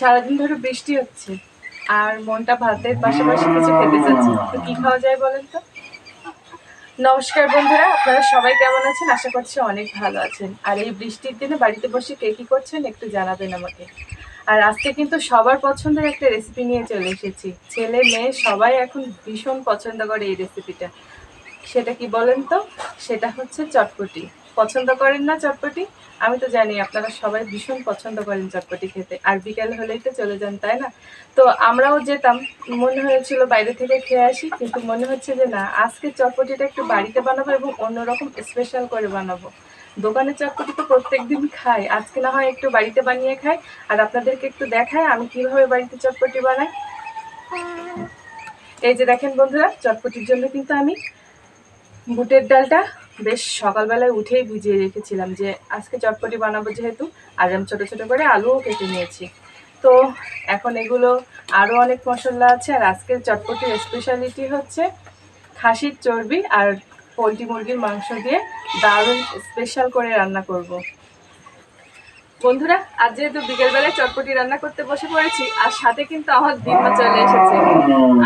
সারাদিন ধরে বৃষ্টি হচ্ছে। আর মনটা ভাতের পাশাপাশি কিছু খেতে চাচ্ছে। তো কি খাওয়া যায় বলেন তো? নমস্কার বন্ধুরা, আপনারা সবাই কেমন আছেন? আশা করছি অনেক ভালো আছেন। আর এই বৃষ্টির দিনে বাড়িতে বসে কে কি করছেন একটু জানাবেন আমাকে। আর আজকে কিন্তু সবার পছন্দের একটা রেসিপি নিয়ে চলে এসেছি। ছেলে মেয়ে সবাই এখন ভীষণ পছন্দ করে এই রেসিপিটা সেটা কি বলেন তো? সেটা হচ্ছে চটপটি। পছন্দ করেন না চটপটি? আমি তো জানি আপনারা সবাই ভীষণ পছন্দ করেন চটপটি খেতে। আর বিকেল হলেই তো চলে যান, তাই না? তো আমরাও যেতাম, মনে হয়েছিল বাইরে থেকে খেয়ে আসি, কিন্তু মনে হচ্ছে যে না, আজকে চটপটিটা একটু বাড়িতে বানাবো এবং অন্যরকম স্পেশাল করে বানাবো। দোকানের চটপটি তো প্রত্যেক দিন খাই, আজকে না হয় একটু বাড়িতে বানিয়ে খাই, আর আপনাদেরকে একটু দেখাই আমি কীভাবে বাড়িতে চটপটি বানাই। এই যে দেখেন বন্ধুরা, চটপটির জন্য কিন্তু আমি বুটের ডালটা বেশ সকালবেলায় উঠেই ভিজিয়ে রেখেছিলাম যে আজকে চটপটি বানাবো যেহেতু, আর আমি ছোটো ছোটো করে আলুও কেটে নিয়েছি। তো এখন এগুলো আরও অনেক মশলা আছে, আর আজকের চটপটির স্পেশালিটি হচ্ছে খাসির চর্বি আর পোলট্রি মুরগির মাংস দিয়ে দারুণ স্পেশাল করে রান্না করব। বন্ধুরা, আজ যেহেতু বিকেলবেলায় চটপটি রান্না করতে বসে পড়েছি, আর সাথে কিন্তু আমার দিনমা চলে এসেছে।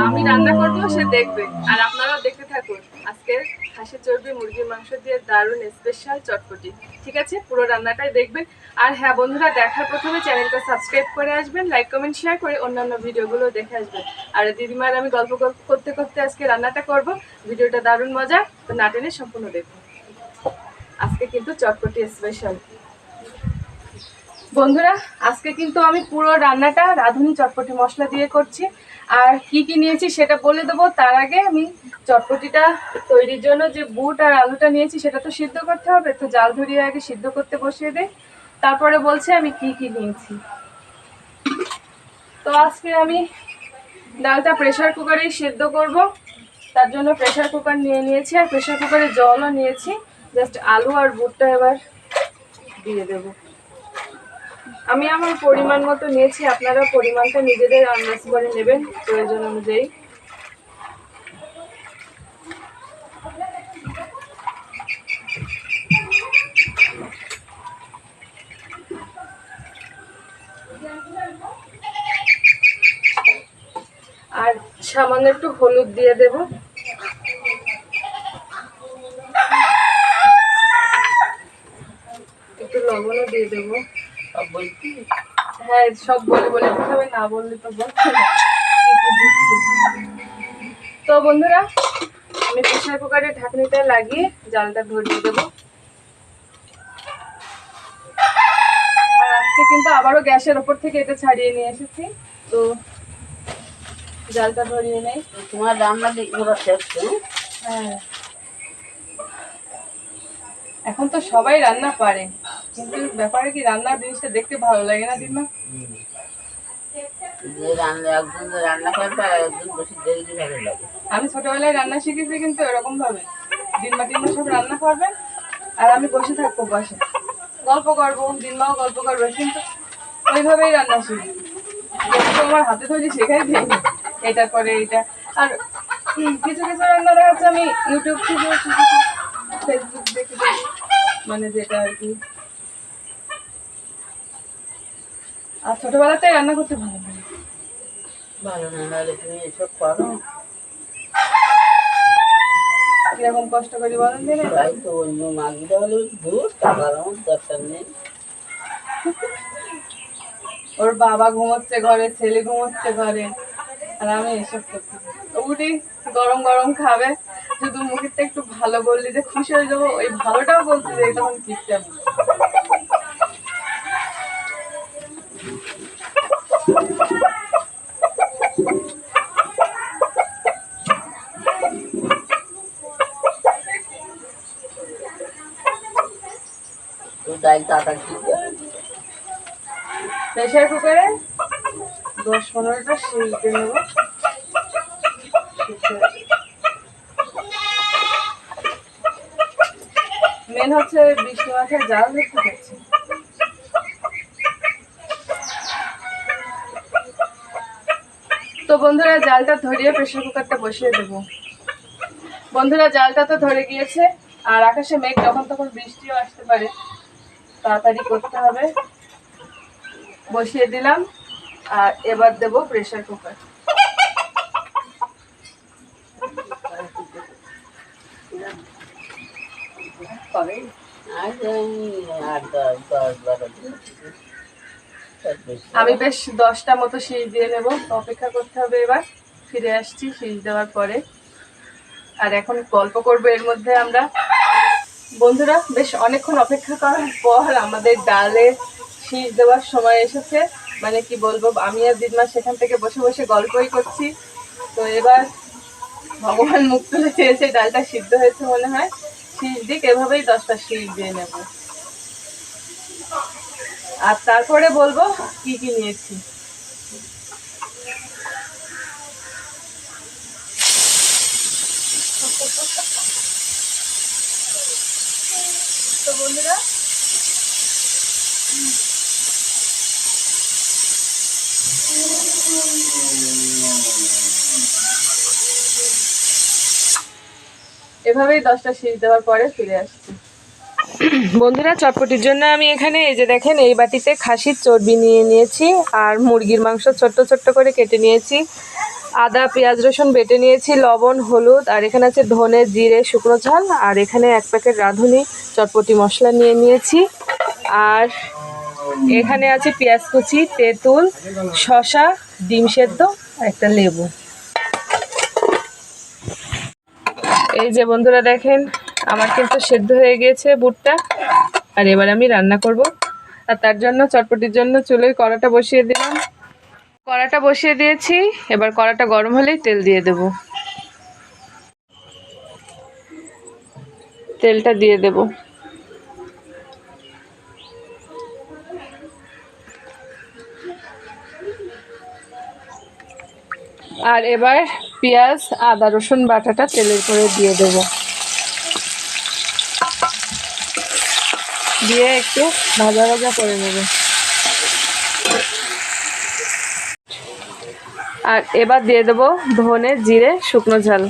আমি রান্না করব, সে দেখবে, আর আপনারাও দেখতে থাকুন। আজকে হাঁসের চর্বি, মুরগির মাংস দিয়ে দারুণ স্পেশাল চটপটি। ঠিক আছে? পুরো রান্নাটাই দেখবেন। আর হ্যাঁ বন্ধুরা, দেখার প্রথমে চ্যানেলটা সাবস্ক্রাইব করে আসবেন লাইক কমেন্ট শেয়ার করে অন্যান্য ভিডিওগুলো দেখে আসবেন। আর দিদিমার আমি গল্প গল্প করতে করতে আজকে রান্নাটা করব। ভিডিওটা দারুণ মজা। তো না টেনে সম্পূর্ণ দেখুন। আজকে কিন্তু চটপটি স্পেশাল বন্ধুরা, আজকে কিন্তু আমি পুরো রান্নাটা রাঁধুনি চটপটি মশলা দিয়ে করছি। আর কি কি নিয়েছি সেটা বলে দেবো। তার আগে আমি চটপটিটা তৈরির জন্য যে বুট আর আলুটা নিয়েছি সেটা তো সিদ্ধ করতে হবে, তো জাল ধরিয়ে আগে সিদ্ধ করতে বসিয়ে দেয় তারপরে বলছে আমি কি কি নিয়েছি। তো আজকে আমি ডালটা প্রেশার কুকারেই সেদ্ধ করব। তার জন্য প্রেশার কুকার নিয়ে নিয়েছি আর প্রেশার কুকারে জলও নিয়েছি। জাস্ট আলু আর বুটটা এবার দিয়ে দেবো। আমি আমার পরিমাণ মতো নিয়েছি, আপনারা পরিমাণটা নিজেদের আন্দাজ করে নেবেন প্রয়োজন অনুযায়ী। আর সামান্য একটু হলুদ দিয়ে দেব। একটু লবণও দিয়ে দেবো। হ্যাঁ সব বলে বলে দিতে হবে না বললে তো বলছে না। তো বন্ধুরা আমি প্রেশার কুকারে ঢাকনিটা লাগিয়ে জালটা ধরিয়ে দেবো। আর আজকে কিন্তু আবারও গ্যাসের ওপর থেকে এটা ছাড়িয়ে নিয়ে এসেছি। তো জালটা ধরিয়ে নেই। তোমার রান্না হ্যাঁ। এখন তো সবাই রান্না পারে। কিন্তু ব্যাপারে কি রান্নার জিনিসটা দেখতে ভালো লাগে না দিমা বসে আমি ছোটবেলায় রান্না শিখেছি কিন্তু এরকম ভাবে দিনমা টিনমা সব রান্না করবে আর আমি বসে থাকব পাশে। গল্প করব দিনমাও গল্প করবে কিন্তু ওইভাবেই রান্না শিখি। আমার হাতে তৈরি শেখাই দিই এটা করে এটা আর কিছু কিছু রান্না দেখা যাচ্ছে আমি ইউটিউব থেকে শিখেছি ফেসবুক দেখে মানে যেটা আর কি। আর ছোটবেলাতে রান্না করতে ভালো লাগে। ভালো না হলে তুমি এসব করো। কীরকম কষ্ট করি বলেন দিনে তাই তো অন্য মাগিটা হলে দূর টাকার আমার দরকার নেই। ওর বাবা ঘুমোচ্ছে ঘরে ছেলে ঘুমোচ্ছে ঘরে আর আমি এসব করছি উঠি গরম গরম খাবে শুধু মুখেরটা একটু ভালো বললি যে খুশি হয়ে যাব ওই ভালোটাও বলতে যাই তখন কিপটা প্রেশার কুকারে দশ পনেরোটা নেব। মেন হচ্ছে বৃষ্টি মাছের জাল দেখতে পাচ্ছি। তো বন্ধুরা, জালটা ধরিয়ে প্রেশার কুকারটা বসিয়ে দেবো। বন্ধুরা, জালটা তো ধরে গিয়েছে, আর আকাশে মেঘ যখন তখন বৃষ্টিও আসতে পারে। তাড়াতাড়ি করতে হবে। বসিয়ে দিলাম। আর এবার দেবো প্রেশার কুকার আমি বেশি। দশটা মতো সিজ দিয়ে নেব। অপেক্ষা করতে হবে এবার। ফিরে আসছি সিজ দেওয়ার পরে। আর এখন গল্প করব এর মধ্যে আমরা। বন্ধুরা, বেশ অনেকক্ষণ অপেক্ষা করার পর আমাদের ডালে শীষ দেওয়ার সময় এসেছে। মানে কি বলব, আমি আর দিদমা সেখান থেকে বসে বসে গল্পই করছি। তো এবার ভগবান মুখ তুলে চেয়েছে, ডালটা সিদ্ধ হয়েছে মনে হয়। শীষ দিক, এভাবেই দশটা শীষ দিয়ে নেব। আর তারপরে বলব, কি কি নিয়েছি? বন্ধুরা। এভাবেই দশটা শীষ দেওয়ার পরে ফিরে আসছি। বন্ধুরা, চটপটির জন্য আমি এখানে এই যে দেখেন, এই বাটিতে খাসির চর্বি নিয়ে নিয়েছি আর মুরগির মাংস ছোট্ট ছোট্ট করে কেটে নিয়েছি। আদা, পেঁয়াজ, রসুন বেটে নিয়েছি, লবণ, হলুদ, আর এখানে আছে ধনে, জিরে, শুকনো ঝাল, আর এখানে এক প্যাকেট রাঁধুনি, চটপটি মশলা নিয়ে নিয়েছি, আর এখানে আছে পেঁয়াজ কুচি, তেঁতুল, শসা, ডিম সেদ্ধ একটা লেবু। এই যে বন্ধুরা দেখেন, আমার কিন্তু সেদ্ধ হয়ে গিয়েছে বুটটা, আর এবার আমি রান্না করব, আর তার জন্য, চটপটির জন্য চুলের কড়াটা বসিয়ে দিলাম। কড়াটা বসিয়ে দিয়েছি। এবার কড়াটা গরম হলেই তেল দিয়ে দেব। তেলটা দিয়ে দেব। আর এবার পেঁয়াজ, আদা, রসুন বাটাটা তেলের করে দিয়ে দেব। দিয়ে একটু ভাজা ভাজা করে নেব। আর এবার দিয়ে দেব ধনে, জিরে, শুকনো ঝাল।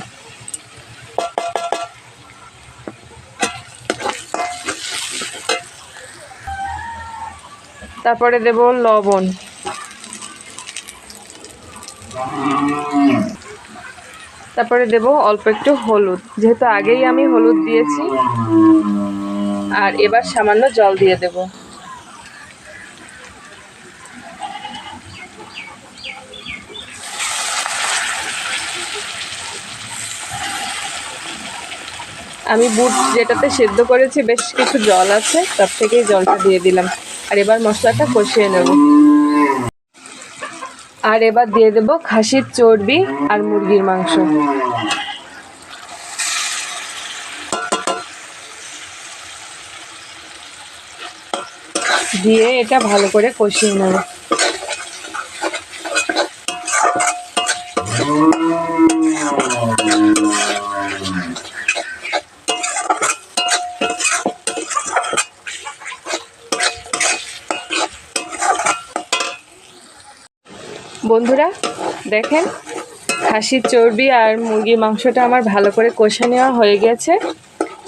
তারপরে দেব লবণ। তারপরে দেব অল্প একটু হলুদ। যেহেতু আগেই আমি হলুদ দিয়েছি, আর এবার সামান্য জল দিয়ে দেব। আমি বুট যেটাতে সেদ্ধ করেছি, বেশ কিছু জল আছে, তার থেকেই জলটা দিয়ে দিলাম। আর এবার মশলাটা কষিয়ে নেব। আর এবার দিয়ে দেব খাসির চর্বি আর মুরগির মাংস। দিয়ে এটা ভালো করে কষিয়ে নেব। বন্ধুরা, দেখেন, খাসির চর্বি আর মুরগির মাংসটা আমার ভালো করে কষা নেওয়া হয়ে গেছে।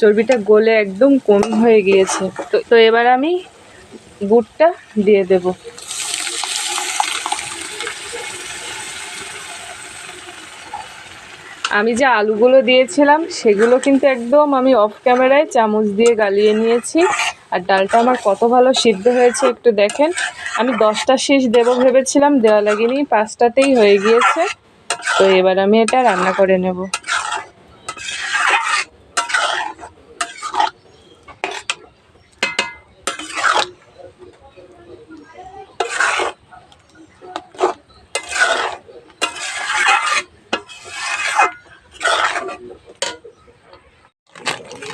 চর্বিটা গলে একদম কম হয়ে গিয়েছে। তো তো এবার আমি গুড়টা দিয়ে দেব। আমি যে আলুগুলো দিয়েছিলাম, সেগুলো কিন্তু একদম আমি অফ ক্যামেরায় চামচ দিয়ে গালিয়ে নিয়েছি। আর ডালটা আমার কত ভালো সিদ্ধ হয়েছে একটু দেখেন। আমি দশটা শীষ দেবো ভেবেছিলাম, দেওয়া লাগেনি, পাঁচটাতেই হয়ে গিয়েছে। তো এবার আমি এটা রান্না করে নেব।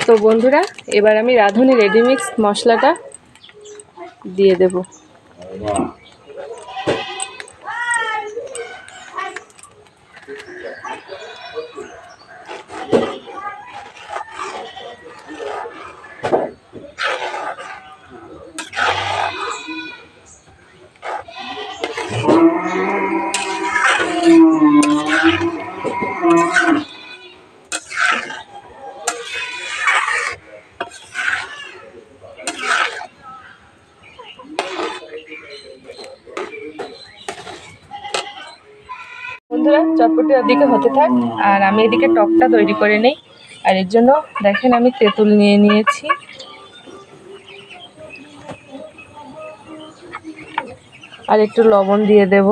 তো বন্ধুরা এবার আমি রাঁধুনি রেডিমিক্স মশলাটা দিয়ে দেব Thank mm-hmm. you. চটপটি ওদিকে হতে থাক। আর আমি এদিকে টকটা তৈরি করে নেই। আর এর জন্য দেখেন আমি তেঁতুল নিয়ে নিয়েছি। আর একটু লবণ দিয়ে দেব।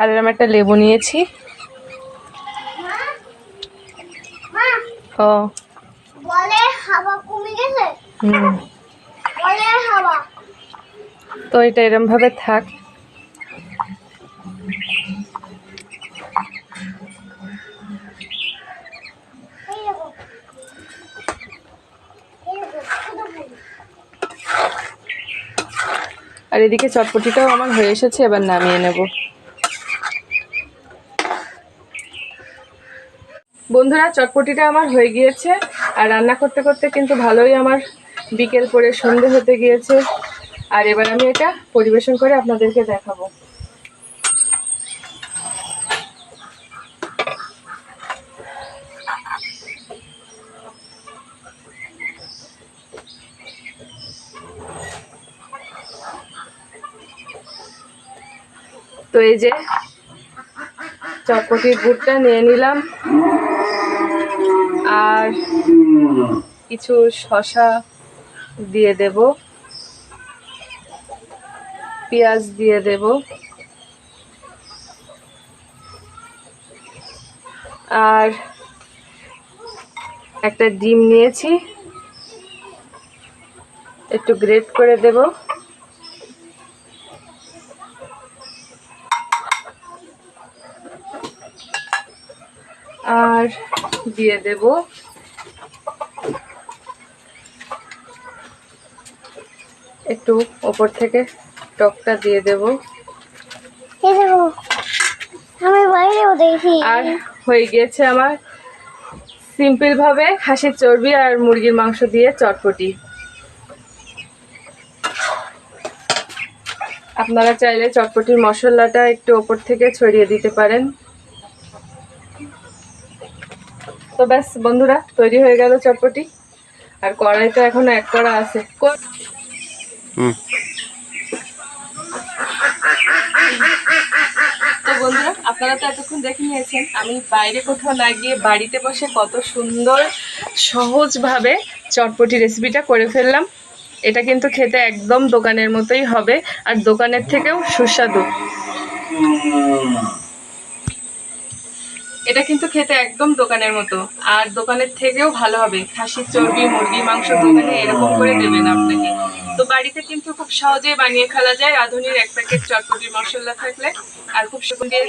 আর এরকম একটা লেবু নিয়েছি। ও বলে হাওয়া কমে গেছে হুম বলে হাওয়া তো এটা এরম ভাবে থাক। আর এদিকে চটপটিটাও আমার হয়ে এসেছে, এবার নামিয়ে নেব। বন্ধুরা, চটপটিটা আমার হয়ে গিয়েছে, আর রান্না করতে করতে কিন্তু ভালোই আমার বিকেল পরে সন্ধে হতে গিয়েছে। আর এবার আমি এটা পরিবেশন করে আপনাদেরকে দেখাবো। তো এই যে চটপটির গুড়টা নিয়ে নিলাম। আর কিছু শশা দিয়ে দেব। পেঁয়াজ দিয়ে দেব। আর একটা ডিম নিয়েছি। একটু গ্রেট করে দেবো। আর দিয়ে দেব একটু ওপর থেকে টকটা দিয়ে দেব। আমি বাইরেও দেখি। আর হয়ে গিয়েছে আমার সিম্পল ভাবে খাসির চর্বি আর মুরগির মাংস দিয়ে চটপটি। আপনারা চাইলে চটপটির মশলাটা একটু ওপর থেকে ছড়িয়ে দিতে পারেন। তো ব্যাস বন্ধুরা তৈরি হয়ে গেল চটপটি। আর কড়াইতে এখনও এক কড়া আছে। আপনারা তো এতক্ষণ দেখে নিয়েছেন, আমি বাইরে কোথাও না গিয়ে বাড়িতে বসে কত সুন্দর, সহজভাবে চটপটি রেসিপিটা করে ফেললাম। এটা কিন্তু খেতে একদম দোকানের মতোই হবে, আর দোকানের থেকেও সুস্বাদু। এটা কিন্তু খেতে একদম দোকানের মতো, আর দোকানের থেকেও ভালো হবে। খাসির চর্বি মুরগি মাংস দোকানে এরকম করে দেবেন আপনাকে। তো বাড়িতে কিন্তু খুব সহজেই বানিয়ে ফেলা যায়। রাঁধুনির এক প্যাকেট চটপটি মশলা থাকলে। আর খুব সুন্দর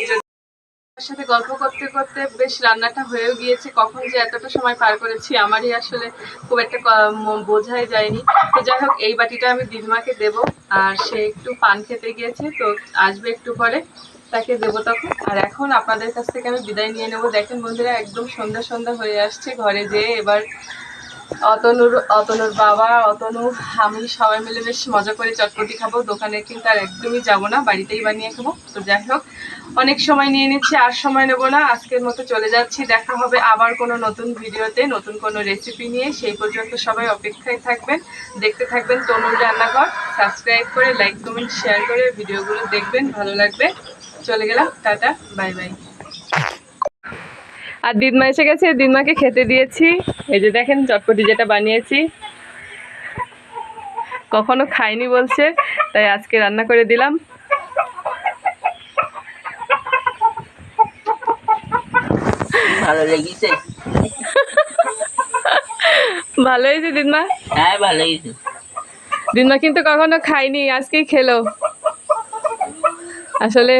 সাথে গল্প করতে করতে বেশ রান্নাটা হয়েও গিয়েছে। কখন যে এতটা সময় পার করেছি আমারই আসলে খুব একটা বোঝাই যায়নি। তো যাই হোক, এই বাটিটা আমি দিদিমাকে দেব। আর সে একটু পান খেতে গিয়েছে, তো আসবে একটু পরে। তাকে দেবো তখন। আর এখন আপনাদের কাছ থেকে আমি বিদায় নিয়ে নেব। দেখেন বন্ধুরা, একদম সন্ধ্যা সন্ধ্যা হয়ে আসছে। ঘরে যেয়ে এবার অতনুর অতনুর বাবা, অতনু, আমি সবাই মিলে বেশ মজা করে চটপটি খাব। দোকানে কিন্তু আর একদমই যাব না, বাড়িতেই বানিয়ে খাব। তো যাই হোক, অনেক সময় নিয়ে নিচ্ছি, আর সময় নেব না। আজকের মতো চলে যাচ্ছি। দেখা হবে আবার কোনো নতুন ভিডিওতে, নতুন কোনো রেসিপি নিয়ে। সেই পর্যন্ত সবাই অপেক্ষায় থাকবেন, দেখতে থাকবেন তনুর রান্নাঘর। সাবস্ক্রাইব করে লাইক কমেন্ট শেয়ার করে ভিডিওগুলো দেখবেন, ভালো লাগবে। চলে গেলাম, টাটা বাই বাই আর দিদমা এসে গেছে দিদমাকে খেতে দিয়েছি। এই যে দেখেন চটপটি যেটা বানিয়েছি। কখনো খাইনি বলছে তাই আজকে রান্না করে দিলাম। ভালো লেগেছে? ভালো হয়েছে দিদমা হ্যাঁ ভালো দিদমা কিন্তু কখনো খাইনি আজকেই খেলো। আসলে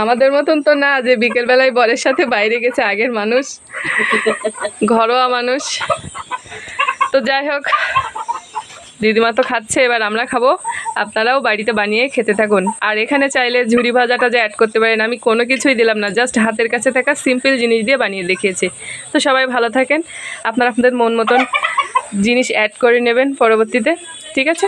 আমাদের মতন তো না যে বিকেলবেলায় বরের সাথে বাইরে গেছে আগের মানুষ, ঘরোয়া মানুষ। তো যাই হোক, দিদিমা তো খাচ্ছে, এবার আমরা খাব। আপনারাও বাড়িতে বানিয়ে খেতে থাকুন। আর এখানে চাইলে ঝুড়ি ভাজাটা যে অ্যাড করতে পারেন, আমি কোনো কিছুই দিলাম না জাস্ট হাতের কাছে থাকা সিম্পল জিনিস দিয়ে বানিয়ে দেখিয়েছি। তো সবাই ভালো থাকেন। আপনারা আপনাদের মন মতন জিনিস অ্যাড করে নেবেন পরবর্তীতে, ঠিক আছে?